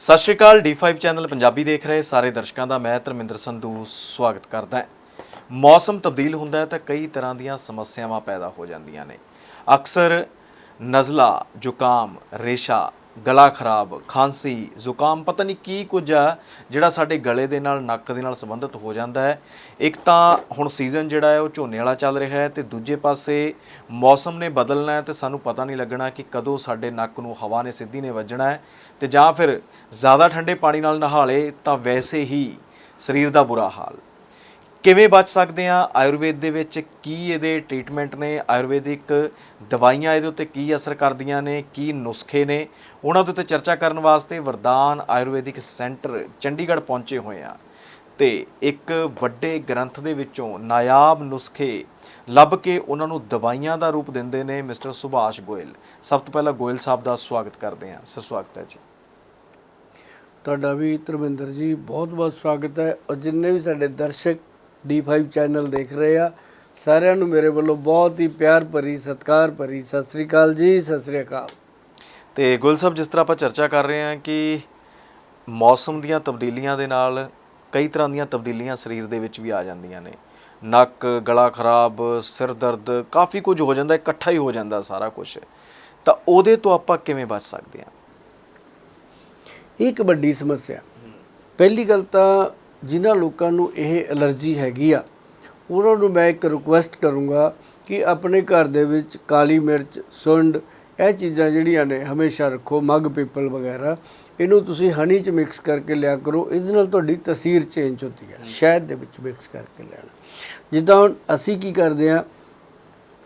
ਸਤਿ ਸ਼੍ਰੀ ਅਕਾਲ D5 channel Punjabi ਦੇਖ ਰਹੇ ਸਾਰੇ ਦਰਸ਼ਕਾਂ ਦਾ, ਮੈਂ ਧਰਮਿੰਦਰ ਸੰਧੂ ਸਵਾਗਤ ਕਰਦਾ ਹਾਂ। ਮੌਸਮ ਤਬਦੀਲ ਹੁੰਦਾ ਹੈ ਤਾਂ ਕਈ ਤਰ੍ਹਾਂ ਦੀਆਂ ਸਮੱਸਿਆਵਾਂ ਪੈਦਾ ਹੋ ਜਾਂਦੀਆਂ ਨੇ। ਅਕਸਰ ਨਜ਼ਲਾ, ਜ਼ੁਕਾਮ, ਰੇਸ਼ਾ ਗਲਾ ਖਰਾਬ, ਖਾਂਸੀ, ਜ਼ੁਕਾਮ, ਪਤਾ ਨਹੀਂ ਕੀ ਕੁਝ ਆ, ਜਿਹੜਾ ਸਾਡੇ ਗਲੇ ਦੇ ਨਾਲ, ਨੱਕ ਦੇ ਨਾਲ ਸੰਬੰਧਿਤ ਹੋ ਜਾਂਦਾ ਹੈ। ਇੱਕ ਤਾਂ ਹੁਣ ਸੀਜ਼ਨ ਜਿਹੜਾ ਹੈ, ਉਹ ਝੋਨੇ ਵਾਲਾ ਚੱਲ ਰਿਹਾ ਹੈ ਤੇ ਦੂਜੇ ਪਾਸੇ ਮੌਸਮ ਨੇ ਬਦਲਣਾ ਹੈ ਤੇ ਸਾਨੂੰ ਪਤਾ ਨਹੀਂ ਲੱਗਣਾ ਕਿ ਕਦੋਂ ਸਾਡੇ ਨੱਕ ਨੂੰ ਹਵਾ ਨੇ ਸਿੱਧੀ ਨੇ ਵੱਜਣਾ ਹੈ ਤੇ ਜਾਂ ਫਿਰ ਜ਼ਿਆਦਾ ਠੰਡੇ ਪਾਣੀ ਨਾਲ ਨਹਾ ਲਏ ਤਾਂ ਵੈਸੇ ਹੀ ਸਰੀਰ ਦਾ ਬੁਰਾ ਹਾਲ। ਕਿਵੇਂ ਬਚ ਸਕਦੇ ਆ? ਆਯੁਰਵੇਦ ਦੇ ਵਿੱਚ ਕੀ ਇਹਦੇ ਟ੍ਰੀਟਮੈਂਟ ਨੇ? ਆਯੁਰਵੈਦਿਕ ਦਵਾਈਆਂ ਇਹਦੇ ਉੱਤੇ ਕੀ ਅਸਰ ਕਰਦੀਆਂ ਨੇ? ਕੀ ਨੁਸਖੇ ਨੇ? ਉਹਨਾਂ ਦੇ ਉੱਤੇ ਚਰਚਾ ਕਰਨ ਵਾਸਤੇ ਵਰਦਾਨ ਆਯੁਰਵੈਦਿਕ ਸੈਂਟਰ ਚੰਡੀਗੜ੍ਹ ਪਹੁੰਚੇ ਹੋਏ ਆ। ਤੇ ਇੱਕ ਵੱਡੇ ਗ੍ਰੰਥ ਦੇ ਵਿੱਚੋਂ ਨਾਯਾਬ ਨੁਸਖੇ ਲੱਭ ਕੇ ਉਹਨਾਂ ਨੂੰ ਦਵਾਈਆਂ ਦਾ ਰੂਪ ਦਿੰਦੇ ਨੇ ਮਿਸਟਰ ਸੁਭਾਸ਼ ਗੋਇਲ। ਸਭ ਤੋਂ ਪਹਿਲਾਂ ਗੋਇਲ ਸਾਹਿਬ ਦਾ ਸਵਾਗਤ ਕਰਦੇ ਹਾਂ। ਸਰ, ਸਵਾਗਤ ਹੈ ਜੀ। ਤੁਹਾਡਾ ਵੀ ਧਰਮਿੰਦਰ ਜੀ ਬਹੁਤ ਬਹੁਤ ਸਵਾਗਤ ਹੈ। ਔਰ ਜਿੰਨੇ ਵੀ ਸਾਡੇ ਦਰਸ਼ਕ D5 ਚੈਨਲ ਦੇਖ ਰਹੇ ਆ। ਸਾਰਿਆਂ ਨੂੰ ਮੇਰੇ ਵੱਲੋਂ ਬਹੁਤ ਹੀ ਪਿਆਰ ਭਰੀ ਸਤਿਕਾਰ ਭਰੀ ਸਤਿ ਸ੍ਰੀ ਅਕਾਲ ਜੀ ਸਤਿ ਸ੍ਰੀ ਅਕਾਲ। ਤੇ ਗੁਲ ਸਾਹਿਬ ਜਿਸ ਤਰ੍ਹਾਂ ਆਪਾਂ ਚਰਚਾ ਕਰ ਰਹੇ ਹਾਂ ਕਿ ਮੌਸਮ ਦੀਆਂ ਤਬਦੀਲੀਆਂ ਦੇ ਨਾਲ ਕਈ ਤਰ੍ਹਾਂ ਦੀਆਂ ਤਬਦੀਲੀਆਂ ਸਰੀਰ ਦੇ ਵਿੱਚ ਵੀ ਆ ਜਾਂਦੀਆਂ ਨੇ। ਨੱਕ ਗਲਾ ਖਰਾਬ ਸਿਰ ਦਰਦ ਕਾਫੀ ਕੁਝ ਹੋ ਜਾਂਦਾ ਇਕੱਠਾ ਹੀ ਹੋ ਜਾਂਦਾ ਸਾਰਾ ਕੁਝ ਤਾਂ ਉਹਦੇ ਤੋਂ ਆਪਾਂ ਕਿਵੇਂ ਬਚ ਸਕਦੇ ਹਾਂ? ਇੱਕ ਵੱਡੀ ਸਮੱਸਿਆ। ਪਹਿਲੀ ਗੱਲ ਤਾਂ ਜਿਨ੍ਹਾਂ ਲੋਕਾਂ ਨੂੰ ਇਹ ਐਲਰਜੀ ਹੈਗੀ ਆ ਉਹਨਾਂ ਨੂੰ ਮੈਂ ਇੱਕ ਰਿਕੁਐਸਟ ਕਰੂੰਗਾ ਕਿ ਆਪਣੇ ਘਰ ਦੇ ਵਿੱਚ ਕਾਲੀ ਮਿਰਚ ਸੁੰਡ ਇਹ ਚੀਜ਼ਾਂ ਜਿਹੜੀਆਂ ਨੇ ਹਮੇਸ਼ਾ ਰੱਖੋ ਮਗ ਪੀਪਲ ਵਗੈਰਾ ਇਹਨੂੰ ਤੁਸੀਂ ਹਨੀ ਚ ਮਿਕਸ ਕਰਕੇ ਲਿਆ ਕਰੋ ਇਹਦੇ ਨਾਲ ਤੁਹਾਡੀ ਤਸੀਰ ਚੇਂਜ ਹੁੰਦੀ ਹੈ ਸ਼ਹਿਦ ਦੇ ਵਿੱਚ ਮਿਕਸ ਕਰਕੇ ਲੈਣਾ। ਜਿੱਦਾਂ ਹੁਣ ਅਸੀਂ ਕੀ ਕਰਦੇ ਆ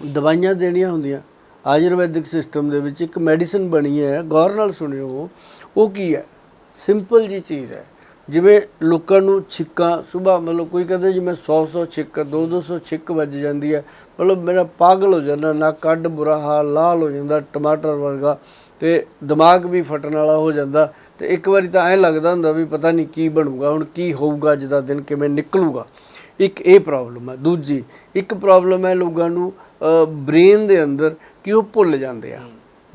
ਦਵਾਈਆਂ ਦੇਣੀਆਂ ਹੁੰਦੀਆਂ ਆਯੁਰਵੈਦਿਕ ਸਿਸਟਮ ਦੇ ਵਿੱਚ ਇੱਕ ਮੈਡੀਸਨ ਬਣੀ ਹੈ ਗੌਰ ਨਾਲ ਸੁਣਿਓ ਉਹ ਕੀ ਹੈ? ਸਿੰਪਲ ਜੀ ਚੀਜ਼ ਹੈ। ਜਿਵੇਂ ਲੋਕਾਂ ਨੂੰ ਛਿੱਕਾਂ ਸਵੇਰ ਮਤਲਬ ਕੋਈ ਕਹਿੰਦਾ ਜੀ ਮੈਂ 100 100 ਛਿੱਕ 2 200 ਛਿੱਕ ਵੱਜ ਜਾਂਦੀ ਹੈ ਮਤਲਬ ਮੇਰਾ ਪਾਗਲ ਹੋ ਜਾਂਦਾ ਨਾ ਕੱਢ ਬੁਰਾ ਹਾਲ ਲਾਲ ਹੋ ਜਾਂਦਾ ਟਮਾਟਰ ਵਰਗਾ ਤੇ ਦਿਮਾਗ ਵੀ ਫਟਣ ਵਾਲਾ ਹੋ ਜਾਂਦਾ ਤੇ ਇੱਕ ਵਾਰੀ ਤਾਂ ਐਂ ਲੱਗਦਾ ਹੁੰਦਾ ਵੀ ਪਤਾ ਨਹੀਂ ਕੀ ਬਣੂਗਾ ਹੁਣ ਕੀ ਹੋਊਗਾ ਅੱਜ ਦਾ ਦਿਨ ਕਿਵੇਂ ਨਿਕਲੂਗਾ। ਇੱਕ ਇਹ ਪ੍ਰੋਬਲਮ ਹੈ ਦੂਜੀ ਇੱਕ ਪ੍ਰੋਬਲਮ ਹੈ ਲੋਕਾਂ ਨੂੰ ਬ੍ਰੇਨ ਦੇ ਅੰਦਰ ਕਿ ਉਹ ਭੁੱਲ ਜਾਂਦੇ ਆ।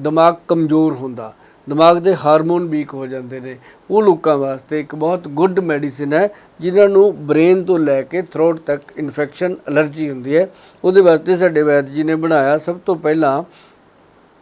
ਦਿਮਾਗ ਕਮਜ਼ੋਰ ਹੁੰਦਾ। ਦਿਮਾਗ ਦੇ ਹਾਰਮੋਨ ਵੀਕ ਹੋ ਜਾਂਦੇ ਨੇ। ਉਹ ਲੋਕਾਂ ਵਾਸਤੇ ਇੱਕ ਬਹੁਤ ਗੁੱਡ ਮੈਡੀਸਿਨ ਹੈ, ਜਿਨ੍ਹਾਂ ਨੂੰ ਬ੍ਰੇਨ ਤੋਂ ਲੈ ਕੇ ਥਰੋਟ ਤੱਕ ਇਨਫੈਕਸ਼ਨ ਅਲਰਜੀ ਹੁੰਦੀ ਹੈ। ਉਹਦੇ ਵਾਸਤੇ ਸਾਡੇ ਵੈਦ ਜੀ ਨੇ ਬਣਾਇਆ ਸਭ ਤੋਂ ਪਹਿਲਾਂ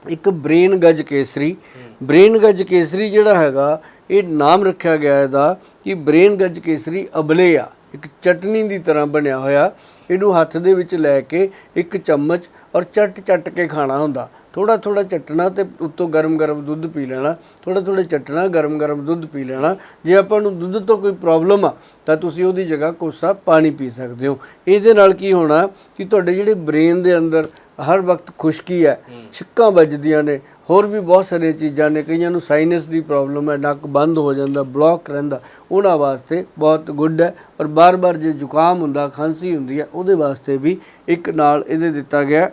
ਇੱਕ ਬ੍ਰੇਨ ਗਜ ਕੇਸਰੀ। ਬ੍ਰੇਨ ਗਜ ਕੇਸਰੀ ਜਿਹੜਾ ਹੈਗਾ, ਇਹ ਨਾਮ ਰੱਖਿਆ ਗਿਆ ਇਹਦਾ ਕਿ ਬ੍ਰੇਨ ਗਜ ਕੇਸਰੀ ਅਬਲੇ ਆ। ਇੱਕ ਚਟਨੀ ਦੀ ਤਰ੍ਹਾਂ ਬਣਿਆ ਹੋਇਆ। ਇਹਨੂੰ ਹੱਥ ਦੇ ਵਿੱਚ ਲੈ ਕੇ ਇੱਕ ਚਮਚ ਔਰ ਚੱਟ ਚੱਟ ਕੇ ਖਾਣਾ ਹੁੰਦਾ। ਥੋੜਾ ਥੋੜਾ ਚੱਟਣਾ ਤੇ ਉੱਤੋਂ ਗਰਮ ਗਰਮ ਦੁੱਧ ਪੀ ਲੈਣਾ ਥੋੜਾ ਥੋੜਾ ਚੱਟਣਾ ਗਰਮ ਗਰਮ ਦੁੱਧ ਪੀ ਲੈਣਾ। ਜੇ ਆਪਾਂ ਨੂੰ ਦੁੱਧ ਤੋਂ ਕੋਈ ਪ੍ਰੋਬਲਮ ਆ ਤਾਂ ਤੁਸੀਂ ਉਹਦੀ ਜਗ੍ਹਾ ਕੋਸਾ ਪਾਣੀ ਪੀ ਸਕਦੇ ਹੋ। ਇਹਦੇ ਨਾਲ ਕੀ ਹੋਣਾ ਕਿ ਤੁਹਾਡੇ ਜਿਹੜੇ ਬ੍ਰੇਨ ਦੇ ਅੰਦਰ ਹਰ ਵਕਤ ਖੁਸ਼ਕੀ ਹੈ ਛਿੱਕਾਂ ਵੱਜਦੀਆਂ ਨੇ ਹੋਰ ਵੀ ਬਹੁਤ ਸਾਰੀਆਂ ਚੀਜ਼ਾਂ ਨੇ ਕਈਆਂ ਨੂੰ ਸਾਈਨਸ ਦੀ ਪ੍ਰੋਬਲਮ ਹੈ ਨੱਕ ਬੰਦ ਹੋ ਜਾਂਦਾ ਬਲੌਕ ਰਹਿੰਦਾ ਉਹਨਾਂ ਵਾਸਤੇ ਬਹੁਤ ਗੁੱਡ ਹੈ। ਔਰ ਬਾਰ-ਬਾਰ ਜੇ ਜ਼ੁਕਾਮ ਹੁੰਦਾ ਖਾਂਸੀ ਹੁੰਦੀ ਹੈ ਉਹਦੇ ਵਾਸਤੇ ਵੀ ਇੱਕ ਨਾਲ ਇਹਦੇ ਦਿੱਤਾ ਗਿਆ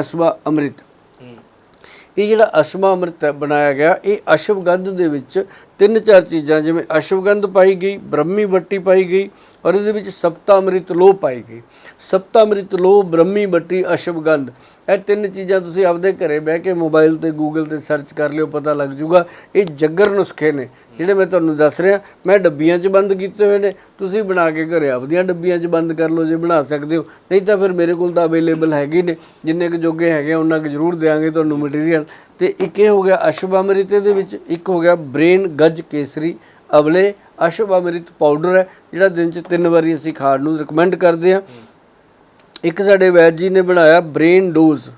ਅਸਵਾ ਅੰਮ੍ਰਿਤ। ਇਹ ਜਿਹੜਾ ਅਸ਼ਮਾ ਅੰਮ੍ਰਿਤ ਬਣਾਇਆ ਗਿਆ ਇਹ ਅਸ਼ਵਗੰਧ ਦੇ ਵਿੱਚ ਤਿੰਨ ਚਾਰ ਚੀਜ਼ਾਂ ਜਿਵੇਂ ਅਸ਼ਵਗੰਧ ਪਾਈ ਗਈ ਬ੍ਰਹਮੀ ਬੱਟੀ ਪਾਈ ਗਈ ਔਰ ਇਹਦੇ ਵਿੱਚ ਸਪਤਾ ਅੰਮ੍ਰਿਤ ਲੋਹ ਪਾਈ ਗਈ। ਸਪਤਾ ਅੰਮ੍ਰਿਤ ਲੋਹ ਬ੍ਰਹਮੀ ਬੱਟੀ ਅਸ਼ਵਗੰਧ ਇਹ ਤਿੰਨ ਚੀਜ਼ਾਂ ਤੁਸੀਂ ਆਪਦੇ ਘਰੇ ਬਹਿ ਕੇ ਮੋਬਾਈਲ ਤੇ ਗੂਗਲ ਤੇ ਸਰਚ ਕਰ ਲਿਓ ਪਤਾ ਲੱਗ ਜੂਗਾ। ਇਹ ਜੱਗਰ ਨੁਸਖੇ ਨੇ ਜਿਹੜੇ ਮੈਂ ਤੁਹਾਨੂੰ ਦੱਸ ਰਿਹਾ। ਮੈਂ ਡੱਬੀਆਂ 'ਚ ਬੰਦ ਕੀਤੇ ਹੋਏ ਨੇ। ਤੁਸੀਂ ਬਣਾ ਕੇ ਘਰੇ ਆਪਦੀਆਂ ਡੱਬੀਆਂ 'ਚ ਬੰਦ ਕਰ ਲਓ ਜੇ ਬਣਾ ਸਕਦੇ ਹੋ। ਨਹੀਂ ਤਾਂ ਫਿਰ ਮੇਰੇ ਕੋਲ ਤਾਂ ਅਵੇਲੇਬਲ ਹੈਗੇ ਨੇ। ਜਿੰਨੇ ਕੁ ਜੋਗੇ ਹੈਗੇ ਆ, ਉਹਨਾਂ ਕੁ ਜ਼ਰੂਰ ਦੇਵਾਂਗੇ ਤੁਹਾਨੂੰ ਮਟੀਰੀਅਲ ਤੇ ਇੱਕ ਇਹ ਹੋ ਗਿਆ ਅਸ਼ਵ ਅੰਮ੍ਰਿਤ ਦੇ ਵਿੱਚ, ਇੱਕ ਹੋ ਗਿਆ ਬ੍ਰੇਨ ਗੱਜ ਕੇਸਰੀ, ਅਵਲੇ ਅਸ਼ਵਅਮ੍ਰਿਤ ਪਾਊਡਰ ਹੈ, ਜਿਹੜਾ ਦਿਨ 'ਚ ਤਿੰਨ ਵਾਰੀ ਅਸੀਂ ਖਾਣ ਨੂੰ ਰეკਮੈਂਡ ਕਰਦੇ ਹਾਂ। ਇੱਕ ਸਾਡੇ ਵੈਦ ਜੀ ਨੇ ਬਣਾਇਆ ਬ੍ਰੇਨ ਡੋਜ਼।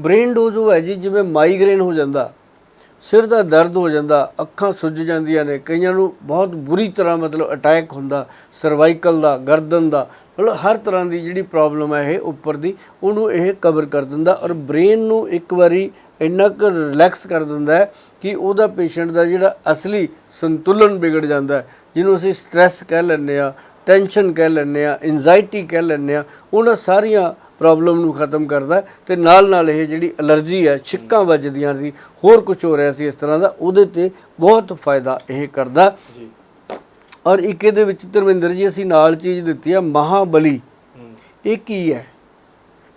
ਬ੍ਰੇਨ ਡੋਜ਼ ਉਹ ਹੈ ਜੀ, ਜਿਵੇਂ ਮਾਈਗ੍ਰੇਨ ਹੋ ਜਾਂਦਾ, ਸਿਰ ਦਾ ਦਰਦ ਹੋ ਜਾਂਦਾ, ਅੱਖਾਂ ਸੁੱਜ ਜਾਂਦੀਆਂ ਨੇ, ਕਈਆਂ ਨੂੰ ਬਹੁਤ ਬੁਰੀ ਤਰ੍ਹਾਂ ਮਤਲਬ ਅਟੈਕ ਹੁੰਦਾ ਸਰਵਾਈਕਲ ਦਾ, ਗਰਦਨ ਦਾ, ਮਤਲਬ ਹਰ ਤਰ੍ਹਾਂ ਦੀ ਜਿਹੜੀ ਪ੍ਰੋਬਲਮ ਹੈ ਇਹ ਉੱਪਰ ਦੀ, ਉਹਨੂੰ ਇਹ ਕਵਰ ਕਰ ਦਿੰਦਾ ਔਰ ਬ੍ਰੇਨ ਨੂੰ ਇੱਕ ਵਾਰੀ ਇੰਨਾ ਕੁ ਰਿਲੈਕਸ ਕਰ ਦਿੰਦਾ ਹੈ ਕਿ ਉਹਦਾ ਪੇਸ਼ੈਂਟ ਦਾ ਜਿਹੜਾ ਅਸਲੀ ਸੰਤੁਲਨ ਵਿਗੜ ਜਾਂਦਾ ਹੈ ਜਿਹਨੂੰ ਅਸੀਂ ਸਟ੍ਰੈਸ ਕਹਿ ਲੈਂਦੇ ਆ ਟੈਨਸ਼ਨ ਕਹਿ ਲੈਂਦੇ ਆ ਐਂਜ਼ਾਇਟੀ ਕਹਿ ਲੈਂਦੇ ਆ ਉਹਨਾਂ ਸਾਰੀਆਂ ਪ੍ਰੋਬਲਮ ਨੂੰ ਖਤਮ ਕਰਦਾ ਤੇ ਨਾਲ ਨਾਲ ਇਹ ਜਿਹੜੀ ਅਲਰਜੀ ਹੈ ਛਿੱਕਾਂ ਵੱਜਦੀਆਂ ਸੀ ਹੋਰ ਕੁਝ ਹੋ ਰਿਹਾ ਸੀ ਇਸ ਤਰ੍ਹਾਂ ਦਾ ਉਹਦੇ ਤੇ ਬਹੁਤ ਫਾਇਦਾ ਇਹ ਕਰਦਾ ਜੀ। ਔਰ ਇੱਕ ਇਹਦੇ ਵਿੱਚ ਧਰਮਿੰਦਰ ਜੀ ਅਸੀਂ ਨਾਲ ਚੀਜ਼ ਦਿੱਤੀ ਆ ਮਹਾਬਲੀ। ਇਹ ਕੀ ਹੈ?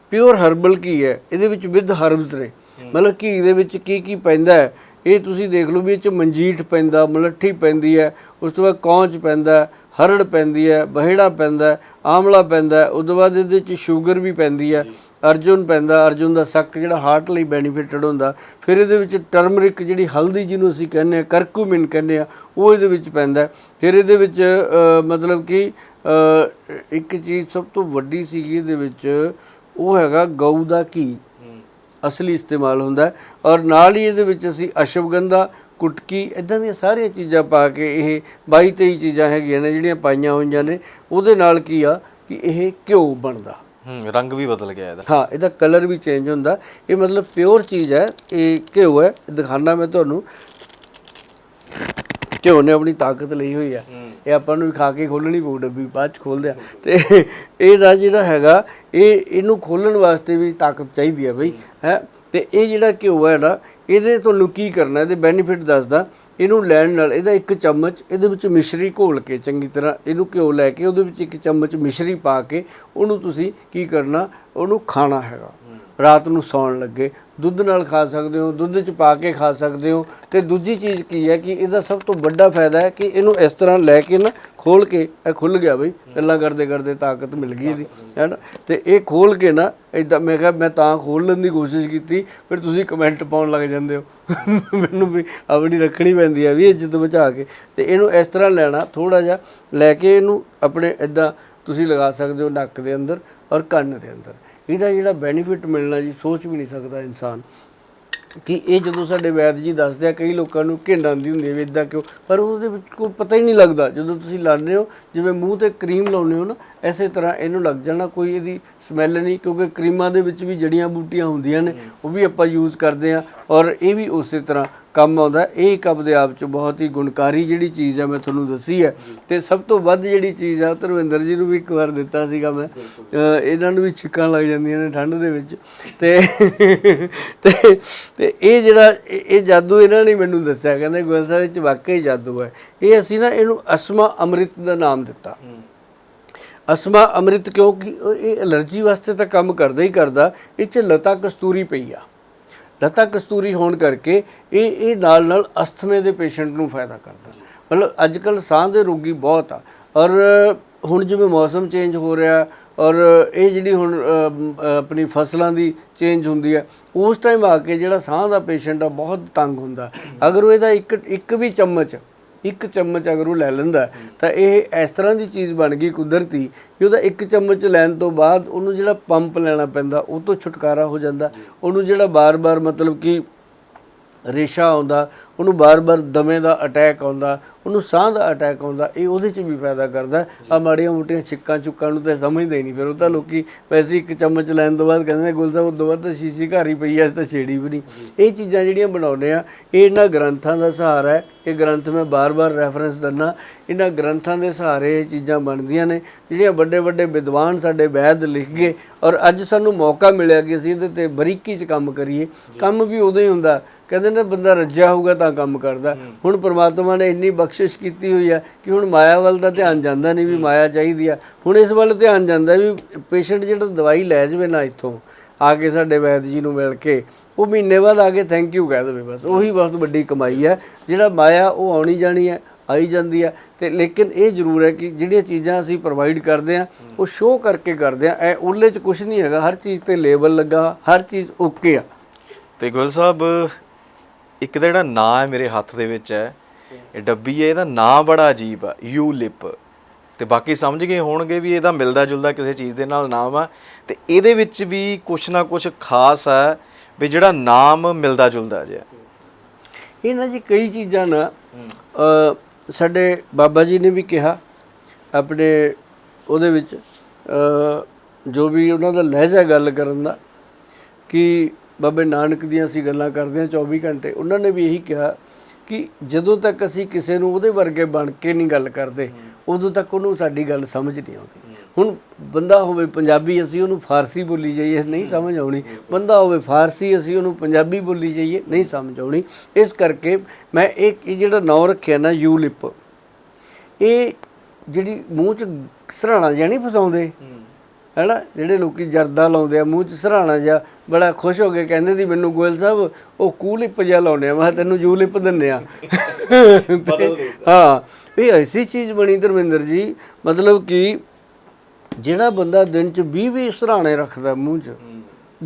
ਪਿਓਰ ਹਰਬਲ ਕੀ ਹੈ? ਇਹਦੇ ਵਿੱਚ ਵਿਦ ਹਰਬਸ ਨੇ। ਮਤਲਬ ਘੀ ਦੇ ਵਿੱਚ ਕੀ ਕੀ ਪੈਂਦਾ ਹੈ? ਇਹ ਤੁਸੀਂ ਦੇਖ ਲਓ ਵੀ ਇਹ ਚ ਮਨਜੀਠ ਪੈਂਦਾ ਮਲੱਠੀ ਪੈਂਦੀ ਹੈ ਉਸ ਤੋਂ ਬਾਅਦ ਕੌਂਚ ਪੈਂਦਾ ਹਰੜ ਪੈਂਦੀ ਹੈ ਬਹਿੜਾ ਪੈਂਦਾ ਹੈ, ਆਮਲਾ ਪੈਂਦਾ ਹੈ, ਉਸ ਤੋਂ ਬਾਅਦ ਇਹਦੇ ਚ ਸ਼ੂਗਰ ਵੀ ਪੈਂਦੀ ਹੈ ਅਰਜੁਨ ਪੈਂਦਾ ਅਰਜੁਨ ਦਾ ਸੱਕ ਜਿਹੜਾ ਹਾਰਟ ਲਈ ਬੈਨੀਫਿਟਡ ਹੁੰਦਾ ਫਿਰ ਇਹਦੇ ਵਿੱਚ ਟਰਮਰਿਕ ਜਿਹੜੀ ਹਲਦੀ ਜਿਹਨੂੰ ਅਸੀਂ ਕਹਿੰਦੇ ਆ ਕਰਕੂਮਿਨ ਕਹਿੰਦੇ ਆ ਉਹ ਇਹਦੇ ਵਿੱਚ ਪੈਂਦਾ ਫਿਰ ਇਹਦੇ ਵਿੱਚ ਮਤਲਬ ਕਿ ਇੱਕ ਚੀਜ਼ ਸਭ ਤੋਂ ਵੱਡੀ ਸੀਗੀ ਇਹਦੇ ਵਿੱਚ ਉਹ ਹੈਗਾ ਗਊ ਦਾ ਘੀ। ਅਸਲੀ ਇਸਤੇਮਾਲ ਹੁੰਦਾ ਔਰ ਨਾਲ ਹੀ ਇਹਦੇ ਵਿੱਚ ਅਸੀਂ ਅਸ਼ਵਗੰਧਾ ਕੁਟਕੀ ਇਦਾਂ ਦੀਆਂ ਸਾਰੀਆਂ ਚੀਜ਼ਾਂ ਪਾ ਕੇ ਇਹ 22 23 ਚੀਜ਼ਾਂ ਹੈਗੀਆਂ ਨੇ ਜਿਹੜੀਆਂ ਪਾਈਆਂ ਹੋਈਆਂ ਨੇ। ਉਹਦੇ ਨਾਲ ਕੀ ਆ ਕਿ ਇਹ ਘਿਓ ਬਣਦਾ। ਹੂੰ ਰੰਗ ਵੀ ਬਦਲ ਗਿਆ ਇਹਦਾ। ਹਾਂ ਇਹਦਾ ਕਲਰ ਵੀ ਚੇਂਜ ਹੁੰਦਾ। ਇਹ ਮਤਲਬ ਪਿਓਰ ਚੀਜ਼ ਹੈ ਇਹ ਘਿਓ ਹੈ। ਦਿਖਾਣਾ ਮੈਂ ਤੁਹਾਨੂੰ। ਘਿਓ ਨੇ ਆਪਣੀ ਤਾਕਤ ਲਈ ਹੋਈ ਹੈ। ਇਹ ਆਪਾਂ ਨੂੰ ਵੀ ਖਾ ਕੇ ਖੋਲਣੀ ਪਊ ਡੱਬੀ ਬਾਅਦ ਚ ਖੋਲਦੇ ਆ। ਤੇ ਇਹ ਦਾ ਜਿਹੜਾ ਹੈਗਾ, ਇਹ ਇਹਨੂੰ ਖੋਲਣ ਵਾਸਤੇ ਵੀ ਤਾਕਤ ਚਾਹੀਦੀ ਹੈ ਬਈ, ਹੈ। ਤੇ ਇਹ ਜਿਹੜਾ ਘਿਓ ਹੈ ਨਾ, ਇਹਦੇ ਤੁਹਾਨੂੰ ਕੀ ਕਰਨਾ, ਇਹਦੇ ਬੈਨੀਫਿਟ ਦੱਸਦਾ। ਇਹਨੂੰ ਲੈਣ ਨਾਲ ਇਹਦਾ ਇੱਕ ਚਮਚ, ਇਹਦੇ ਵਿੱਚ ਮਿਸ਼ਰੀ ਘੋਲ ਕੇ ਚੰਗੀ ਤਰ੍ਹਾਂ ਇਹਨੂੰ ਘਿਓ ਲੈ ਕੇ ਉਹਦੇ ਵਿੱਚ ਇੱਕ ਚਮਚ ਮਿਸ਼ਰੀ ਪਾ ਕੇ ਉਹਨੂੰ ਤੁਸੀਂ ਕੀ ਕਰਨਾ, ਉਹਨੂੰ ਖਾਣਾ ਹੈਗਾ। ਰਾਤ ਨੂੰ ਸੌਣ ਲੱਗੇ। ਦੁੱਧ ਨਾਲ ਖਾ ਸਕਦੇ ਹੋ, ਦੁੱਧ ਚ ਪਾ ਕੇ ਖਾ ਸਕਦੇ ਹੋ। ਤੇ ਦੂਜੀ ਚੀਜ਼ ਕੀ ਹੈ ਕਿ ਇਹਦਾ ਸਭ ਤੋਂ ਵੱਡਾ ਫਾਇਦਾ ਹੈ ਕਿ ਇਹਨੂੰ ਇਸ ਤਰ੍ਹਾਂ ਲੈ ਕੇ ਨਾ ਖੋਲ ਕੇ, ਇਹ ਖੁੱਲ ਗਿਆ ਬਈ, ਗੱਲਾਂ ਕਰਦੇ ਕਰਦੇ ਤਾਕਤ ਮਿਲ ਗਈ ਇਹਦੀ ਹੈਨਾ ਤੇ ਇਹ ਖੋਲ ਕੇ ਨਾ ਇਦਾਂ ਮੈਂ ਕਿਹਾ, ਮੈਂ ਤਾਂ ਖੋਲਣ ਦੀ ਕੋਸ਼ਿਸ਼ ਕੀਤੀ, ਫਿਰ ਤੁਸੀਂ ਕਮੈਂਟ ਪਾਉਣ ਲੱਗ ਜਾਂਦੇ ਹੋ। ਮੈਨੂੰ ਵੀ ਆਪਣੀ ਰੱਖਣੀ ਪੈਂਦੀ ਹੈ ਵੀ ਇੱਜ਼ਤ ਬਚਾ ਕੇ। ਤੇ ਇਹਨੂੰ ਇਸ ਤਰ੍ਹਾਂ ਲੈਣਾ ਥੋੜਾ ਜਿਹਾ ਲੈ ਕੇ ਇਹਨੂੰ ਆਪਣੇ ਇਦਾਂ ਤੁਸੀਂ ਲਗਾ ਸਕਦੇ ਹੋ ਨੱਕ ਦੇ ਅੰਦਰ ਔਰ ਕੰਨ ਦੇ ਅੰਦਰ। ਇਹਦਾ ਜਿਹੜਾ ਬੈਨੀਫਿਟ ਮਿਲਣਾ ਜੀ, ਸੋਚ ਵੀ ਨਹੀਂ ਸਕਦਾ ਇਨਸਾਨ। ਕਿ ਇਹ ਜਦੋਂ ਸਾਡੇ ਵੈਦ ਜੀ ਦੱਸਦੇ ਆ, ਕਈ ਲੋਕਾਂ ਨੂੰ ਘਿੰਡ ਆਉਂਦੀ ਹੁੰਦੀ ਹੈ ਵੀ ਇਦਾਂ ਕਿਉਂ? ਪਰ ਉਹਦੇ ਵਿੱਚ ਕੋਈ ਪਤਾ ਹੀ ਨਹੀਂ ਲੱਗਦਾ। ਜਦੋਂ ਤੁਸੀਂ ਲਾਉਂਦੇ ਹੋ, ਜਿਵੇਂ ਮੂੰਹ ਤੇ ਕਰੀਮ ਲਾਉਂਦੇ ਹੋ ਨਾ ਐਸੇ ਤਰ੍ਹਾਂ ਇਹਨੂੰ ਲੱਗ ਜਾਣਾ ਕੋਈ ਇਹਦੀ ਸਮੈਲ ਨਹੀਂ ਕਿਉਂਕਿ ਕਰੀਮਾਂ ਦੇ ਵਿੱਚ ਵੀ ਜੜੀਆਂ ਬੂਟੀਆਂ ਹੁੰਦੀਆਂ ਨੇ ਉਹ ਵੀ ਆਪਾਂ ਯੂਜ਼ ਕਰਦੇ ਆ ਔਰ ਇਹ ਵੀ ਉਸੇ ਤਰ੍ਹਾਂ ਕੰਮ ਆਉਂਦਾ। ਇਹ ਇੱਕ ਆਪਦੇ ਆਪ ਚ ਬਹੁਤ ਹੀ ਗੁਣਕਾਰੀ ਜਿਹੜੀ ਚੀਜ਼ ਹੈ ਮੈਂ ਤੁਹਾਨੂੰ ਦੱਸੀ ਹੈ। ਤੇ ਸਭ ਤੋਂ ਵੱਧ ਜਿਹੜੀ ਚੀਜ਼ ਆ ਧਰਮਿੰਦਰ ਜੀ ਨੂੰ ਵੀ ਇੱਕ ਵਾਰ ਦਿੱਤਾ ਸੀਗਾ ਮੈਂ। ਇਹਨਾਂ ਨੂੰ ਵੀ ਛਿੱਕਾਂ ਲੱਗ ਜਾਂਦੀਆਂ ਨੇ ਠੰਡ ਦੇ ਵਿੱਚ। ਤੇ ਤੇ ਤੇ ਇਹ ਜਿਹੜਾ ਇਹ ਜਾਦੂ ਇਹਨਾਂ ਨੇ ਮੈਨੂੰ ਦੱਸਿਆ ਕਹਿੰਦੇ ਗੋਇਲ ਸਾਹਿਬ ਵਿੱਚ ਵਾਕਈ ਜਾਦੂ ਹੈ। ਇਹ ਅਸੀਂ ਨਾ ਇਹਨੂੰ ਅਸਮਾ ਅੰਮ੍ਰਿਤ ਦਾ ਨਾਮ ਦਿੱਤਾ। ਅਸਮਾ ਅੰਮ੍ਰਿਤ ਕਿਉਂਕਿ ਇਹ ਐਲਰਜੀ ਵਾਸਤੇ ਤਾਂ ਕੰਮ ਕਰਦਾ ਹੀ ਕਰਦਾ। ਇਹ ਚ ਲਤਾ ਕਸਤੂਰੀ ਪਈ ਆ। ਲਤਾ ਕਸਤੂਰੀ ਹੋਣ ਕਰਕੇ ਇਹ ਇਹ ਨਾਲ ਨਾਲ ਅਸਥਮੇ ਦੇ ਪੇਸ਼ੈਂਟ ਨੂੰ ਫਾਇਦਾ ਕਰਦਾ। ਮਤਲਬ ਅੱਜ ਕੱਲ ਸਾਹ ਦੇ ਰੋਗੀ ਬਹੁਤ ਆ। ਔਰ ਹੁਣ ਜਿਵੇਂ ਮੌਸਮ ਚੇਂਜ ਹੋ ਰਿਹਾ, ਔਰ ਇਹ ਜਿਹੜੀ ਹੁਣ ਆਪਣੀ ਫਸਲਾਂ ਦੀ ਚੇਂਜ ਹੁੰਦੀ ਹੈ ਉਸ ਟਾਈਮ ਆ ਕੇ ਜਿਹੜਾ ਸਾਹ ਦਾ ਪੇਸ਼ੈਂਟ ਆ, ਬਹੁਤ ਤੰਗ ਹੁੰਦਾ। ਅਗਰ ਉਹ ਇਹਦਾ ਇੱਕ ਇੱਕ ਵੀ ਚਮਚ ਇੱਕ ਚਮਚ ਅਗਰ ਉਹ ਲੈ ਲੈਂਦਾ ਤਾਂ ਇਹ ਇਸ ਤਰ੍ਹਾਂ ਦੀ ਚੀਜ਼ ਬਣ ਗਈ ਕੁਦਰਤੀ ਕਿ ਉਹਦਾ ਇੱਕ ਚਮਚ ਲੈਣ ਤੋਂ ਬਾਅਦ ਉਹਨੂੰ ਜਿਹੜਾ ਪੰਪ ਲੈਣਾ ਪੈਂਦਾ, ਉਹ ਤੋਂ ਛੁਟਕਾਰਾ ਹੋ ਜਾਂਦਾ। ਉਹਨੂੰ ਜਿਹੜਾ ਬਾਰ-ਬਾਰ ਮਤਲਬ ਕਿ ਰੇਸ਼ਾ ਆਉਂਦਾ ਉਹਨੂੰ ਬਾਰ-ਬਾਰ ਦਮੇ ਦਾ ਅਟੈਕ ਆਉਂਦਾ, ਉਹਨੂੰ ਸਾਹ ਦਾ ਅਟੈਕ ਆਉਂਦਾ, ਇਹ ਉਹਦੇ 'ਚ ਵੀ ਫਾਇਦਾ ਕਰਦਾ। ਆ ਮਾੜੀਆਂ ਮੋਟੀਆਂ ਛਿੱਕਾਂ ਚੁੱਕਾਂ ਨੂੰ ਤਾਂ ਸਮਝਦੇ ਨਹੀਂ, ਫਿਰ ਉਹ ਤਾਂ ਲੋਕੀ ਵੈਸੇ ਇੱਕ ਚਮਚ ਲੈਣ ਤੋਂ ਬਾਅਦ ਕਹਿੰਦੇ ਗੁਲ ਸਾਹਿਬ, ਉਦੋਂ ਬਾਅਦ ਤਾਂ ਸ਼ੀਸ਼ੀ ਘਰ ਹੀ ਪਈ ਐ ਤਾਂ ਛੇੜੀ ਵੀ ਨਹੀਂ। ਇਹ ਚੀਜ਼ਾਂ ਜਿਹੜੀਆਂ ਬਣਾਉਂਦੇ ਆ, ਇਹ ਇਹਨਾਂ ਗ੍ਰੰਥਾਂ ਦਾ ਸਹਾਰਾ ਹੈ। ਇਹ ਗ੍ਰੰਥ ਮੈਂ ਬਾਰ-ਬਾਰ ਰੈਫਰੈਂਸ ਦਿੰਦਾ। ਇਹਨਾਂ ਗ੍ਰੰਥਾਂ ਦੇ ਸਹਾਰੇ ਇਹ ਚੀਜ਼ਾਂ ਬਣਦੀਆਂ ਨੇ, ਜਿਹੜੀਆਂ ਵੱਡੇ ਵੱਡੇ ਵਿਦਵਾਨ ਸਾਡੇ ਵੈਦ ਲਿਖ ਗਏ ਔਰ ਅੱਜ ਸਾਨੂੰ ਮੌਕਾ ਮਿਲਿਆ ਕਿ ਅਸੀਂ ਇਹਦੇ ਤੇ ਬਰੀਕੀ 'ਚ ਕੰਮ ਕਰੀਏ। ਕੰਮ ਵੀ ਉਦੋਂ ਹੀ ਹੁੰਦਾ, ਕਹਿੰਦੇ ਨੇ ਬੰਦਾ ਰੱਜਿਆ ਹੋਊਗਾ ਤਾਂ ਕੰਮ ਕਰਦਾ? ਹੁਣ ਪ੍ਰਮਾਤਮਾ ਨੇ ਇੰਨੀ ਬਖਸ਼ਿਸ਼ ਕੀਤੀ ਹੋਈ ਆ ਕਿ ਹੁਣ ਮਾਇਆ ਵੱਲ ਦਾ ਧਿਆਨ ਜਾਂਦਾ ਨਹੀਂ ਵੀ ਮਾਇਆ ਚਾਹੀਦੀ ਆ। ਹੁਣ ਇਸ ਵੱਲ ਧਿਆਨ ਜਾਂਦਾ ਵੀ ਪੇਸ਼ੈਂਟ ਜਿਹੜਾ ਦਵਾਈ ਲੈ ਜਾਵੇ ਨਾ ਇੱਥੋਂ, ਆ ਕੇ ਸਾਡੇ ਵੈਦ ਜੀ ਨੂੰ ਮਿਲ ਕੇ, ਉਹ ਮਹੀਨੇ ਬਾਅਦ ਆ ਕੇ ਥੈਂਕ ਯੂ ਕਹਿ ਦੇਵੇ ਬਸ। ਉਹੀ ਬਹੁਤ ਵੱਡੀ ਕਮਾਈ ਹੈ ਜਿਹੜਾ ਮਾਇਆ ਉਹ ਆਉਣੀ ਜਾਣੀ ਹੈ ਆਈ ਜਾਂਦੀ ਹੈ ਤੇ ਲੇਕਿਨ ਇਹ ਜ਼ਰੂਰ ਹੈ ਕਿ ਜਿਹੜੀਆਂ ਚੀਜ਼ਾਂ ਅਸੀਂ ਪ੍ਰੋਵਾਈਡ ਕਰਦੇ ਆ, ਉਹ ਸ਼ੋਅ ਕਰਕੇ ਕਰਦੇ ਆ। ਇਹ ਉਹਲੇ 'ਚ ਕੁਝ ਨਹੀਂ ਹੈਗਾ। ਹਰ ਚੀਜ਼ ਤੇ ਲੇਬਲ ਲੱਗਾ, ਹਰ ਚੀਜ਼ ਓਕੇ ਆ। ਤੇ ਗੋਇਲ ਸਾਹਿਬ ਇੱਕ ਤਾਂ ਜਿਹੜਾ ਨਾਂ ਹੈ ਮੇਰੇ ਹੱਥ ਦੇ ਵਿੱਚ ਹੈ ਇਹ ਡੱਬੀ ਹੈ ਇਹਦਾ ਨਾਂ ਬੜਾ ਅਜੀਬ ਆ ਯੂ ਲਿਪ ਤੇ ਬਾਕੀ ਸਮਝ ਗਏ ਹੋਣਗੇ ਵੀ ਇਹਦਾ ਮਿਲਦਾ ਜੁਲਦਾ ਕਿਸੇ ਚੀਜ਼ ਦੇ ਨਾਲ ਨਾਮ ਆ ਤੇ ਇਹਦੇ ਵਿੱਚ ਵੀ ਕੁਛ ਨਾ ਕੁਛ ਖਾਸ ਹੈ ਵੀ ਜਿਹੜਾ ਨਾਮ ਮਿਲਦਾ ਜੁਲਦਾ ਜਿਹਾ। ਇਹ ਨਾ ਜੀ ਕਈ ਚੀਜ਼ਾਂ ਨਾ ਸਾਡੇ ਬਾਬਾ ਜੀ ਨੇ ਵੀ ਕਿਹਾ ਆਪਣੇ ਉਹਦੇ ਵਿੱਚ ਜੋ ਵੀ ਉਹਨਾਂ ਦਾ ਲਹਿਜਾ ਗੱਲ ਕਰਨ ਦਾ ਕਿ ਬਾਬੇ ਨਾਨਕ ਦੀਆਂ ਅਸੀਂ ਗੱਲਾਂ ਕਰਦੇ ਹਾਂ 24 ਘੰਟੇ, ਉਹਨਾਂ ਨੇ ਵੀ ਇਹੀ ਕਿਹਾ ਕਿ ਜਦੋਂ ਤੱਕ ਅਸੀਂ ਕਿਸੇ ਨੂੰ ਉਹਦੇ ਵਰਗੇ ਬਣ ਕੇ ਨਹੀਂ ਗੱਲ ਕਰਦੇ, ਉਦੋਂ ਤੱਕ ਉਹਨੂੰ ਸਾਡੀ ਗੱਲ ਸਮਝ ਨਹੀਂ ਆਉਂਦੀ। ਹੁਣ ਬੰਦਾ ਹੋਵੇ ਪੰਜਾਬੀ, ਅਸੀਂ ਉਹਨੂੰ ਫਾਰਸੀ ਬੋਲੀ ਜਾਈਏ, ਨਹੀਂ ਸਮਝ ਆਉਣੀ। ਬੰਦਾ ਹੋਵੇ ਫਾਰਸੀ, ਅਸੀਂ ਉਹਨੂੰ ਪੰਜਾਬੀ ਬੋਲੀ ਜਾਈਏ, ਨਹੀਂ ਸਮਝ ਆਉਣੀ। ਇਸ ਕਰਕੇ ਮੈਂ ਇਹ ਜਿਹੜਾ ਨਾਂ ਰੱਖਿਆ ਨਾ ਯੂਲਿਪ, ਇਹ ਜਿਹੜੀ ਮੂੰਹ ਚ ਸਰਾਣਾ ਜਿਹਾ ਨਹੀਂ ਫਸਾਉਂਦੇ ਹੈਨਾ? ਜਿਹੜੇ ਲੋਕੀ ਜਰਦਾ ਲਾਉਂਦੇ ਆ ਮੂੰਹ 'ਚ ਸਰਾਣਾ ਜਿਹਾ ਬੜਾ ਖੁਸ਼ ਹੋ ਕੇ ਕਹਿੰਦੇ ਦੀ ਮੈਨੂੰ ਗੋਇਲ ਸਾਹਿਬ ਉਹ ਕੂਲਿਪ ਜਿਹਾ ਲਾਉਣੇ ਆ। ਮੈਂ ਤੈਨੂੰ ਜੂਲਿਪ ਦਿੰਨੇ ਆ। ਹਾਂ ਇਹ ਐਸੀ ਚੀਜ਼ ਬਣੀ ਧਰਮਿੰਦਰ ਜੀ ਮਤਲਬ ਕਿ ਜਿਹੜਾ ਬੰਦਾ ਦਿਨ 'ਚ 20 20 ਸਰਾਣੇ ਰੱਖਦਾ ਮੂੰਹ 'ਚ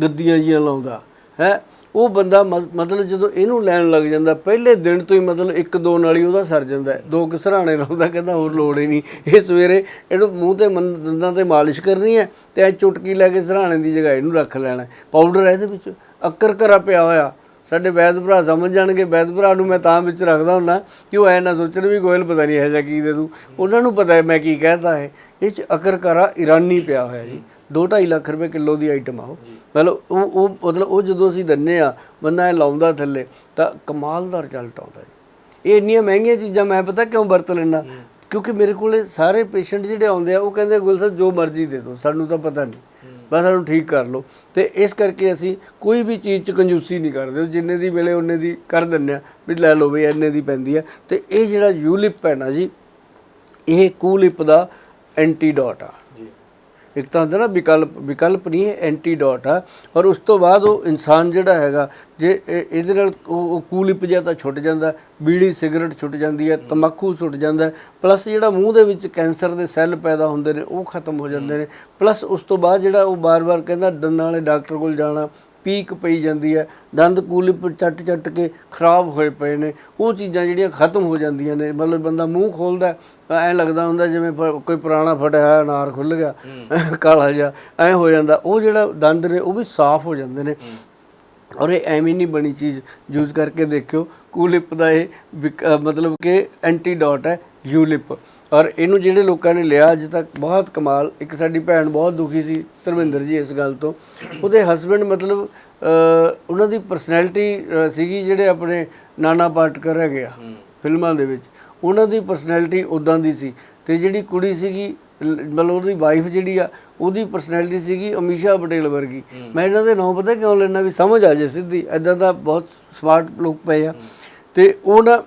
ਗੱਦੀਆਂ ਜੀਆਂ ਲਾਉਂਦਾ ਹੈ? ਉਹ ਬੰਦਾ ਮ- ਮਤਲਬ ਜਦੋਂ ਇਹਨੂੰ ਲੈਣ ਲੱਗ ਜਾਂਦਾ, ਪਹਿਲੇ ਦਿਨ ਤੋਂ ਹੀ ਮਤਲਬ ਇੱਕ ਦੋ ਨਾਲ ਹੀ ਉਹਦਾ ਸਰ ਜਾਂਦਾ ਹੈ। ਦੋ ਕਿਸਰਾਣੇ ਲਾਉਂਦਾ, ਕਹਿੰਦਾ ਹੋਰ ਲੋੜ ਹੀ ਨਹੀਂ। ਇਹ ਸਵੇਰੇ ਇਹਨੂੰ ਮੂੰਹ ਤੇ ਮਨ- ਦੰਦਾਂ ਤੇ ਮਾਲਿਸ਼ ਕਰਨੀ ਹੈ ਤੇ ਐ ਚੁਟਕੀ ਲੈ ਕੇ ਸਰਾਣੇ ਦੀ ਜਗ੍ਹਾ ਇਹਨੂੰ ਰੱਖ ਲੈਣਾ ਪਾਊਡਰ ਹੈ ਇਹਦੇ ਵਿੱਚ। ਅੱਕਰ ਕਰਾ ਪਿਆ ਹੋਇਆ। ਸਾਡੇ ਵੈਦ ਭਰਾ ਸਮਝ ਜਾਣਗੇ। ਵੈਦ ਭਰਾ ਨੂੰ ਮੈਂ ਤਾਂ ਵਿੱਚ ਰੱਖਦਾ ਹੁੰਦਾ ਕਿ ਉਹ ਐ ਨਾ ਸੋਚਣ ਵੀ ਗੋਇਲ ਪਤਾ ਨਹੀਂ ਹੈ ਜਾਂ ਕੀ ਦੇ ਦੂ। ਉਹਨਾਂ ਨੂੰ ਪਤਾ ਹੈ ਮੈਂ ਕੀ ਕਹਿਤਾ ਹੈ। ਇਹ ਚ ਅਕਰ ਕਰਾ ਇਰਾਨੀ ਪਿਆ ਹੋਇਆ ਜੀ। 2.5 ਲੱਖ ਰੁਪਏ ਕਿਲੋ ਦੀ ਆਈਟਮ ਆ ਉਹ। ਮਤਲਬ ਉਹ ਉਹ ਮਤਲਬ ਉਹ ਜਦੋਂ ਅਸੀਂ ਦੰਨੇ ਆ ਬੰਦਾ ਇਹ ਲਾਉਂਦਾ ਥੱਲੇ ਤਾਂ ਕਮਾਲ ਦਾ ਰਿਜ਼ਲਟ ਆਉਂਦਾ ਇਹ। ਇੰਨੀਆਂ ਮਹਿੰਗੀਆਂ ਚੀਜ਼ਾਂ ਮੈਂ ਪਤਾ ਕਿਉਂ ਵਰਤ ਲੈਣਾ ਕਿਉਂਕਿ ਮੇਰੇ ਕੋਲੇ ਸਾਰੇ ਪੇਸ਼ੈਂਟ ਜਿਹੜੇ ਆਉਂਦੇ ਆ ਉਹ ਕਹਿੰਦੇ ਗੁਲ ਸਾਹਿਬ ਜੋ ਮਰਜ਼ੀ ਦੇ ਦਿਓ ਸਾਨੂੰ ਤਾਂ ਪਤਾ ਨਹੀਂ। ਬਸ ਸਾਨੂੰ ਠੀਕ ਕਰ ਲਓ। ਤੇ ਇਸ ਕਰਕੇ ਅਸੀਂ ਕੋਈ ਵੀ ਚੀਜ਼ 'ਚ ਕੰਜੂਸੀ ਨਹੀਂ ਕਰਦੇ। ਜਿੰਨੇ ਦੀ ਵੇਲੇ ਉਹਨੇ ਦੀ ਕਰ ਦਿੰਦੇ ਆ ਵੀ ਲੈ ਲਓ ਵੀ ਇੰਨੇ ਦੀ ਪੈਂਦੀ ਆ। ਤੇ ਇਹ ਜਿਹੜਾ ਯੂਲਿਪ ਹੈ ਨਾ ਜੀ ਇਹ ਕੂਲਿਪ ਦਾ ਐਂਟੀਡੋਟ ਆ। ਇੱਕ ਤਾਂ ਹੁੰਦਾ ਨਾ ਵਿਕਲਪ ਵਿਕਲਪ ਨਹੀਂ ਹੈ ਐਂਟੀਡੋਟ ਆ। ਔਰ ਉਸ ਤੋਂ ਬਾਅਦ ਉਹ ਇਨਸਾਨ ਜਿਹੜਾ ਹੈਗਾ, ਜੇ ਇਹ- ਇਹਦੇ ਨਾਲ ਉਹ ਉਹ ਕੂਲਿਪ ਜਿਹਾ ਤਾਂ ਛੁੱਟ ਜਾਂਦਾ, ਬੀੜੀ, ਸਿਗਰਟ ਛੁੱਟ ਜਾਂਦੀ ਹੈ ਤੰਬਾਕੂ ਛੁੱਟ ਜਾਂਦਾ ਪਲੱਸ ਜਿਹੜਾ ਮੂੰਹ ਦੇ ਵਿੱਚ ਕੈਂਸਰ ਦੇ ਸੈੱਲ ਪੈਦਾ ਹੁੰਦੇ ਨੇ, ਉਹ ਖਤਮ ਹੋ ਜਾਂਦੇ ਨੇ। ਪਲੱਸ ਉਸ ਤੋਂ ਬਾਅਦ ਜਿਹੜਾ ਉਹ ਬਾਰ-ਬਾਰ ਕਹਿੰਦਾ ਦੰਦਾਂ ਵਾਲੇ ਡਾਕਟਰ ਕੋਲ ਜਾਣਾ ਪੀਕ ਪਈ ਜਾਂਦੀ ਹੈ ਦੰਦ ਕੂਲਿਪ ਚੱਟ ਚੱਟ ਕੇ ਖਰਾਬ ਹੋਏ ਪਏ ਨੇ ਉਹ ਚੀਜ਼ਾਂ ਜਿਹੜੀਆਂ ਖਤਮ ਹੋ ਜਾਂਦੀਆਂ ਨੇ ਮਤਲਬ ਬੰਦਾ ਮੂੰਹ ਖੋਲਦਾ ਐ ਲੱਗਦਾ ਹੁੰਦਾ ਜਿਵੇਂ ਕੋਈ ਪੁਰਾਣਾ ਫਟਿਆ ਹੋਇਆ ਅਨਾਰ ਖੁੱਲ ਗਿਆ ਕਾਲਾ ਜਿਹਾ ਐ ਹੋ ਜਾਂਦਾ ਉਹ ਜਿਹੜਾ ਦੰਦ ਨੇ ਉਹ ਵੀ ਸਾਫ਼ ਹੋ ਜਾਂਦੇ ਨੇ। ਔਰ ਇਹ ਐਵੇਂ ਨਹੀਂ ਬਣੀ ਚੀਜ਼ ਯੂਜ਼ ਕਰਕੇ ਦੇਖਿਓ ਕੂਲਿਪ ਦਾ ਇਹ ਮਤਲਬ ਕਿ ਐਂਟੀਡੋਟ ਹੈ ਯੂਲਿਪ। ਔਰ ਇਹਨੂੰ ਜਿਹੜੇ ਲੋਕਾਂ ਨੇ ਲਿਆ ਅੱਜ ਤੱਕ ਬਹੁਤ ਕਮਾਲ। ਇੱਕ ਸਾਡੀ ਭੈਣ ਬਹੁਤ ਦੁਖੀ ਸੀ ਧਰਮਿੰਦਰ ਜੀ ਇਸ ਗੱਲ ਤੋਂ। ਉਹਦੇ ਹਸਬੰਡ ਮਤਲਬ ਉਹਨਾਂ ਦੀ ਪਰਸਨੈਲਿਟੀ ਸੀਗੀ ਜਿਹੜੇ ਆਪਣੇ ਨਾਨਾ ਪਾਟਕਰ ਹੈਗੇ ਆ ਫਿਲਮਾਂ ਦੇ ਵਿੱਚ। ਉਹਨਾਂ ਦੀ ਪਰਸਨੈਲਿਟੀ ਉਦਾਂ ਦੀ ਸੀ। ਤੇ ਜਿਹੜੀ ਕੁੜੀ ਸੀਗੀ ਮਤਲਬ ਉਹਦੀ ਵਾਈਫ ਜਿਹੜੀ ਆ ਉਹਦੀ ਪਰਸਨੈਲਿਟੀ ਸੀਗੀ ਅਮੀਸ਼ਾ ਪਟੇਲ ਵਰਗੀ। ਮੈਂ ਇਹਨਾਂ ਦੇ ਨਾਮ ਪਤਾ ਕਿਉਂ ਲੈਣਾ ਵੀ ਸਮਝ ਆ ਜੇ ਸਿੱਧੀ। ਐਦਾਂ ਦਾ ਬਹੁਤ ਸਮਾਰਟ ਲੋਕ ਪਏ ਆ। ਤੇ ਉਹ ਨਾ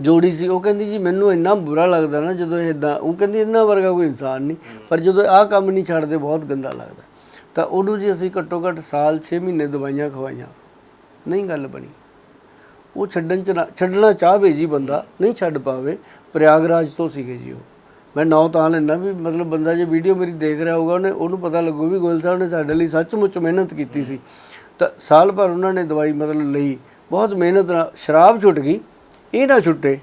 ਜੋੜੀ ਸੀ, ਉਹ ਕਹਿੰਦੀ ਜੀ ਮੈਨੂੰ ਇੰਨਾ ਬੁਰਾ ਲੱਗਦਾ ਨਾ ਜਦੋਂ ਇਹ ਇਦਾਂ ਉਹ ਕਹਿੰਦੀ ਇਹਨਾਂ ਵਰਗਾ ਕੋਈ ਇਨਸਾਨ ਨਹੀਂ, ਪਰ ਜਦੋਂ ਆਹ ਕੰਮ ਨਹੀਂ ਛੱਡਦੇ ਬਹੁਤ ਗੰਦਾ ਲੱਗਦਾ। ਤਾਂ ਉਹਨੂੰ ਜੀ ਅਸੀਂ ਘੱਟੋ ਘੱਟ ਸਾਲ 6 ਮਹੀਨੇ ਦਵਾਈਆਂ ਖਵਾਈਆਂ, ਨਹੀਂ ਗੱਲ ਬਣੀ। ਉਹ ਛੱਡਣ ਚ ਨਾ- ਛੱਡਣਾ ਚਾਹਵੇ ਜੀ ਬੰਦਾ, ਨਹੀਂ ਛੱਡ ਪਾਵੇ, ਪ੍ਰਯਾਗਰਾਜ ਤੋਂ ਸੀਗੇ ਜੀ ਉਹ। ਮੈਂ ਨੌ ਤਾਂ ਲੈਣਾ ਵੀ ਮਤਲਬ ਬੰਦਾ ਜੇ ਵੀਡੀਓ ਮੇਰੀ ਦੇਖ ਰਿਹਾ ਹੋਊਗਾ, ਉਹਨੇ, ਉਹਨੂੰ ਪਤਾ ਲੱਗੂ ਵੀ ਗੋਇਲ ਸਾਹਿਬ ਨੇ ਸਾਡੇ ਲਈ ਸੱਚਮੁੱਚ ਮਿਹਨਤ ਕੀਤੀ ਸੀ। ਤਾਂ ਸਾਲ ਭਰ ਉਹਨਾਂ ਨੇ ਦਵਾਈ ਮਤਲਬ ਲਈ, ਬਹੁਤ ਮਿਹਨਤ ਨਾਲ, ਸ਼ਰਾਬ ਛੁੱਟ ਗਈ। ਇਹ ਨਾ ਛੁੱਟੇ।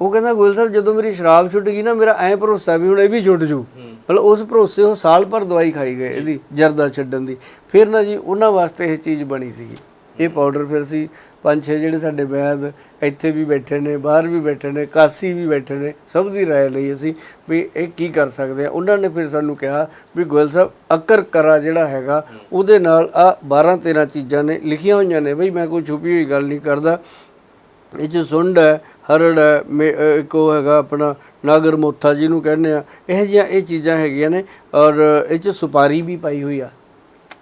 ਉਹ ਕਹਿੰਦਾ ਗੋਇਲ ਸਾਹਿਬ ਜਦੋਂ ਮੇਰੀ ਸ਼ਰਾਬ ਛੁੱਟ ਗਈ ਨਾ ਮੇਰਾ ਐ ਭਰੋਸਾ ਵੀ ਹੁਣ ਇਹ ਵੀ ਛੁੱਟ ਜੂ। ਮਤਲਬ ਉਸ ਭਰੋਸੇ ਉਹ ਸਾਲ ਭਰ ਦਵਾਈ ਖਾਈ ਗਏ ਇਹਦੀ ਜਰਦਾ ਛੱਡਣ ਦੀ। ਫਿਰ ਨਾ ਜੀ ਉਹਨਾਂ ਵਾਸਤੇ ਇਹ ਚੀਜ਼ ਬਣੀ ਸੀਗੀ ਇਹ ਪਾਊਡਰ ਫਿਰ ਸੀ ਪੰਜ ਛੇ ਜਿਹੜੇ ਸਾਡੇ ਵੈਦ ਇੱਥੇ ਵੀ ਬੈਠੇ ਨੇ ਬਾਹਰ ਵੀ ਬੈਠੇ ਨੇ ਕਾਸੀ ਵੀ ਬੈਠੇ ਨੇ ਸਭ ਦੀ ਰਾਏ ਲਈ ਅਸੀਂ ਵੀ ਇਹ ਕੀ ਕਰ ਸਕਦੇ ਆ। ਉਹਨਾਂ ਨੇ ਫਿਰ ਸਾਨੂੰ ਕਿਹਾ ਵੀ ਗੋਇਲ ਸਾਹਿਬ ਅਕਰ ਕਰਾ ਜਿਹੜਾ ਹੈਗਾ ਉਹਦੇ ਨਾਲ ਆ 12 13 ਚੀਜ਼ਾਂ ਨੇ ਲਿਖੀਆਂ ਹੋਈਆਂ ਨੇ। ਬਈ ਮੈਂ ਕੋਈ ਛੁਪੀ ਹੋਈ ਗੱਲ ਨਹੀਂ ਕਰਦਾ। ਇਹ ਚ ਸੁੰਡ ਹੈ, ਹਰੜ ਹੈ, ਮੇ- ਇੱਕ ਉਹ ਹੈਗਾ ਆਪਣਾ ਨਾਗਰ ਮੋਥਾ ਜਿਹਨੂੰ ਕਹਿੰਦੇ ਆ। ਇਹ ਜਿਹੀਆਂ ਇਹ ਚੀਜ਼ਾਂ ਹੈਗੀਆਂ ਨੇ ਔਰ ਇਹ ਚ ਸੁਪਾਰੀ ਵੀ ਪਾਈ ਹੋਈ ਆ।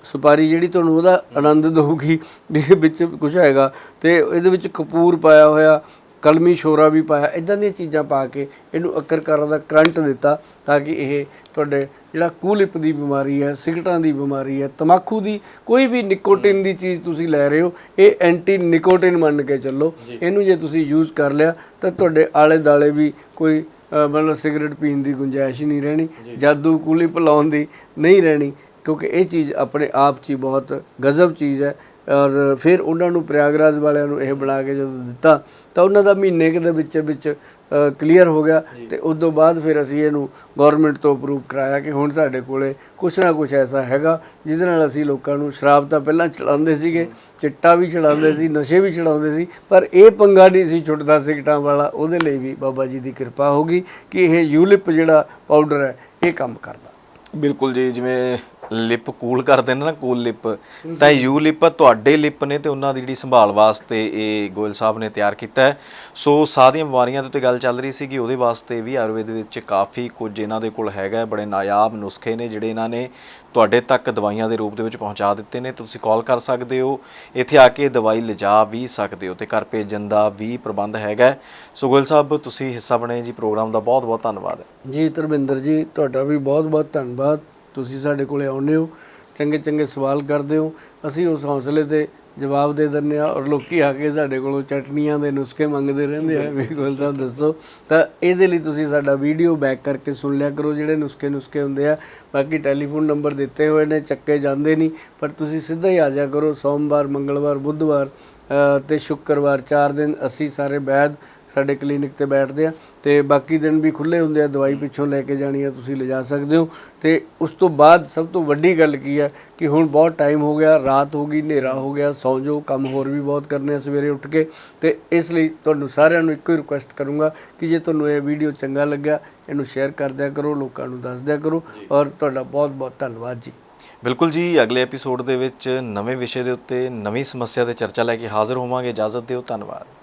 ਸੁਪਾਰੀ ਜਿਹੜੀ ਤੁਹਾਨੂੰ ਉਹਦਾ ਆਨੰਦ ਦਊਗੀ ਵੀ ਇਹ ਵਿੱਚ ਕੁਝ ਹੈਗਾ ਤੇ ਇਹਦੇ ਵਿੱਚ ਕਪੂਰ ਪਾਇਆ ਹੋਇਆ, ਕਲਮੀ ਸ਼ੋਰਾ ਵੀ ਪਾਇਆ ਇਦਾਂ ਦੀਆਂ ਚੀਜ਼ਾਂ ਪਾ ਕੇ ਇਹਨੂੰ ਅਕਰਕਾਰਾਂ ਦਾ ਕਰੰਟ ਦਿੱਤਾ ਤਾਂ ਕਿ ਇਹ ਤੁਹਾਡੇ ਜਿਹੜਾ ਕੂਲਿਪ ਦੀ ਬਿਮਾਰੀ ਹੈ ਸਿਗਰਟਾਂ ਦੀ ਬਿਮਾਰੀ ਹੈ ਤਮਾਕੂ ਦੀ ਕੋਈ ਵੀ ਨਿਕੋਟਿਨ ਦੀ ਚੀਜ਼ ਤੁਸੀਂ ਲੈ ਰਹੇ ਹੋ ਇਹ ਐਂਟੀ ਨਿਕੋਟਿਨ ਮੰਨ ਕੇ ਚੱਲੋ। ਇਹਨੂੰ ਜੇ ਤੁਸੀਂ ਯੂਜ਼ ਕਰ ਲਿਆ ਤਾਂ ਤੁਹਾਡੇ ਆਲੇ ਦਾਲੇ ਵੀ ਕੋਈ ਮਤਲਬ ਸਿਗਰਟ ਪੀਣ ਦੀ ਗੁੰਜਾਇਸ਼ ਹੀ ਨਹੀਂ ਰਹਿਣੀ ਜਾਦੂ ਕੂਲਿਪ ਲਾਉਣ ਦੀ ਨਹੀਂ ਰਹਿਣੀ ਕਿਉਂਕਿ ਇਹ ਚੀਜ਼ ਆਪਣੇ ਆਪ 'ਚ ਹੀ ਬਹੁਤ ਗਜ਼ਬ ਚੀਜ਼ ਹੈ। ਔਰ ਫਿਰ ਉਹਨਾਂ ਨੂੰ ਪ੍ਰਯਾਗਰਾਜ ਵਾਲਿਆਂ ਨੂੰ ਇਹ ਬਣਾ ਕੇ ਜਦੋਂ ਦਿੱਤਾ ਤਾਂ ਉਹਨਾਂ ਦਾ ਮਹੀਨੇ ਕੁ ਦੇ ਵਿੱਚ ਵਿੱਚ ਕਲੀਅਰ ਹੋ ਗਿਆ ਤੇ ਉਸ ਤੋਂ ਬਾਅਦ ਫਿਰ ਅਸੀਂ ਇਹਨੂੰ ਗਵਰਨਮੈਂਟ ਤੋਂ ਅਪਰੂਵ ਕਰਾਇਆ ਕਿ ਹੁਣ ਸਾਡੇ ਕੋਲੇ ਕੁਛ ਨਾ ਕੁਛ ਐਸਾ ਹੈਗਾ ਜਿਹਦੇ ਨਾਲ ਅਸੀਂ ਲੋਕਾਂ ਨੂੰ ਸ਼ਰਾਬ ਤਾਂ ਪਹਿਲਾਂ ਚਲਾਉਂਦੇ ਸੀਗੇ ਚਿੱਟਾ ਵੀ ਚਲਾਉਂਦੇ ਸੀ ਨਸ਼ੇ ਵੀ ਚਲਾਉਂਦੇ ਸੀ ਪਰ ਇਹ ਪੰਗਾ ਨਹੀਂ ਸੀ ਛੁੱਟਦਾ ਸਿਗਟਾਂ ਵਾਲਾ ਉਹਦੇ ਲਈ ਵੀ ਬਾਬਾ ਜੀ ਦੀ ਕਿਰਪਾ ਹੋ ਗਈ ਕਿ ਇਹ ਯੂਲਿਪ ਜਿਹੜਾ ਪਾਊਡਰ ਹੈ ਇਹ ਕੰਮ ਕਰਦਾ। ਬਿਲਕੁਲ ਜੀ ਜਿਵੇਂ ਲਿਪ ਕੂਲ ਕਰਦੇ ਨੇ ਨਾ, ਕੂਲ ਲਿਪ। ਤਾਂ ਯੂ ਲਿਪ ਤੁਹਾਡੇ ਲਿਪ ਨੇ ਤੇ ਉਹਨਾਂ ਦੀ ਜਿਹੜੀ ਸੰਭਾਲ ਵਾਸਤੇ ਇਹ ਗੋਇਲ ਸਾਹਿਬ ਨੇ ਤਿਆਰ ਕੀਤਾ ਹੈ। ਸੋ ਸਾਹ ਦੀਆਂ ਬਿਮਾਰੀਆਂ ਦੇ ਉੱਤੇ ਗੱਲ ਚੱਲ ਰਹੀ ਸੀਗੀ, ਉਹਦੇ ਵਾਸਤੇ ਵੀ ਆਯੁਰਵੇਦ ਵਿੱਚ ਕਾਫੀ ਕੁਝ ਇਹਨਾਂ ਦੇ ਕੋਲ ਹੈਗਾ ਬੜੇ ਨਾਯਾਬ ਨੁਸਖੇ ਨੇ ਜਿਹੜੇ ਇਹਨਾਂ ਨੇ ਤੁਹਾਡੇ ਤੱਕ ਦਵਾਈਆਂ ਦੇ ਰੂਪ ਦੇ ਵਿੱਚ ਪਹੁੰਚਾ ਦਿੱਤੇ ਨੇ। ਤੁਸੀਂ ਕਾਲ ਕਰ ਸਕਦੇ ਹੋ, ਇੱਥੇ ਆ ਕੇ ਦਵਾਈ ਲਿਜਾ ਵੀ ਸਕਦੇ ਹੋ ਤੇ ਘਰ ਭੇਜਣ ਦਾ ਵੀ ਪ੍ਰਬੰਧ ਹੈਗਾ ਸੋ ਗੋਇਲ ਸਾਹਿਬ, ਤੁਸੀਂ ਹਿੱਸਾ ਬਣੇ ਜੀ, ਪ੍ਰੋਗਰਾਮ ਦਾ ਬਹੁਤ ਬਹੁਤ ਧੰਨਵਾਦ ਜੀ, ਧਰਮਿੰਦਰ ਜੀ, ਤੁਹਾਡਾ ਵੀ ਬਹੁਤ ਬਹੁਤ ਧੰਨਵਾਦ। ਤੁਸੀਂ ਸਾਡੇ ਕੋਲੇ ਆਉਂਦੇ ਹੋ ਚੰਗੇ ਚੰਗੇ ਸਵਾਲ ਕਰਦੇ ਹੋ ਅਸੀਂ ਉਸ ਹੌਸਲੇ ਤੇ ਜਵਾਬ ਦੇ ਦਿੰਦੇ ਆ ਔਰ ਲੋਕੀ ਆ ਕੇ ਸਾਡੇ ਕੋਲੋਂ ਚਟਨੀਆਂ ਦੇ ਨੁਸਖੇ ਮੰਗਦੇ ਰਹਿੰਦੇ ਆ। ਵੀ ਕੋਲ ਸਾਹਿਬ ਦੱਸੋ। ਤਾਂ ਇਹਦੇ ਲਈ ਤੁਸੀਂ ਸਾਡਾ ਵੀਡੀਓ ਬੈਕ ਕਰਕੇ ਸੁਣ ਲਿਆ ਕਰੋ ਜਿਹੜੇ ਨੁਸਖੇ ਨੁਸਖੇ ਹੁੰਦੇ ਆ। ਬਾਕੀ ਟੈਲੀਫੋਨ ਨੰਬਰ ਦਿੱਤੇ ਹੋਏ ਨੇ ਚੱਕੇ ਜਾਂਦੇ ਨਹੀਂ। ਪਰ ਤੁਸੀਂ ਸਿੱਧਾ ਹੀ ਆ ਜਾ ਕਰੋ ਸੋਮਵਾਰ ਮੰਗਲਵਾਰ ਬੁੱਧਵਾਰ ਤੇ ਸ਼ੁੱਕਰਵਾਰ ਚਾਰ ਦਿਨ ਅਸੀਂ ਸਾਰੇ ਵੈਦ ਸਾਡੇ ਕਲੀਨਿਕ ਤੇ ਬੈਠਦੇ ਆ ਤੇ ਬਾਕੀ ਦਿਨ ਵੀ ਖੁੱਲੇ ਹੁੰਦੇ ਆ ਦਵਾਈ ਪਿੱਛੋਂ ਲੈ ਕੇ ਜਾਣੀ ਆ ਤੁਸੀਂ ਲਿਜਾ ਸਕਦੇ ਹੋ। ਤੇ ਉਸ ਤੋਂ ਬਾਅਦ ਸਭ ਤੋਂ ਵੱਡੀ ਗੱਲ ਕੀ ਹੈ ਕਿ ਹੁਣ ਬਹੁਤ ਟਾਈਮ ਹੋ ਗਿਆ ਰਾਤ ਹੋ ਗਈ ਹਨੇਰਾ ਹੋ ਗਿਆ ਸੌਂ ਜਾਓ ਕੰਮ ਹੋਰ ਵੀ ਬਹੁਤ ਕਰਨੇ ਆ ਸਵੇਰੇ ਉੱਠ ਕੇ। ਤੇ ਇਸ ਲਈ ਤੁਹਾਨੂੰ ਸਾਰਿਆਂ ਨੂੰ ਇੱਕੋ ਹੀ ਰਿਕੁਐਸਟ ਕਰੂੰਗਾ ਕਿ ਜੇ ਤੁਹਾਨੂੰ ਇਹ ਵੀਡੀਓ ਚੰਗਾ ਲੱਗਿਆ ਇਹਨੂੰ ਸ਼ੇਅਰ ਕਰ ਦਿਆ ਕਰੋ ਲੋਕਾਂ ਨੂੰ ਦੱਸ ਦਿਆ ਕਰੋ ਔਰ ਤੁਹਾਡਾ ਬਹੁਤ ਬਹੁਤ ਧੰਨਵਾਦ ਜੀ। ਬਿਲਕੁਲ ਜੀ ਅਗਲੇ ਐਪੀਸੋਡ ਦੇ ਵਿੱਚ ਨਵੇਂ ਵਿਸ਼ੇ ਦੇ ਉੱਤੇ ਨਵੀਂ ਸਮੱਸਿਆ ਤੇ ਚਰਚਾ ਲੈ ਕੇ ਹਾਜ਼ਰ ਹੋਵਾਂਗੇ। ਇਜਾਜ਼ਤ ਦਿਓ ਧੰਨਵਾਦ।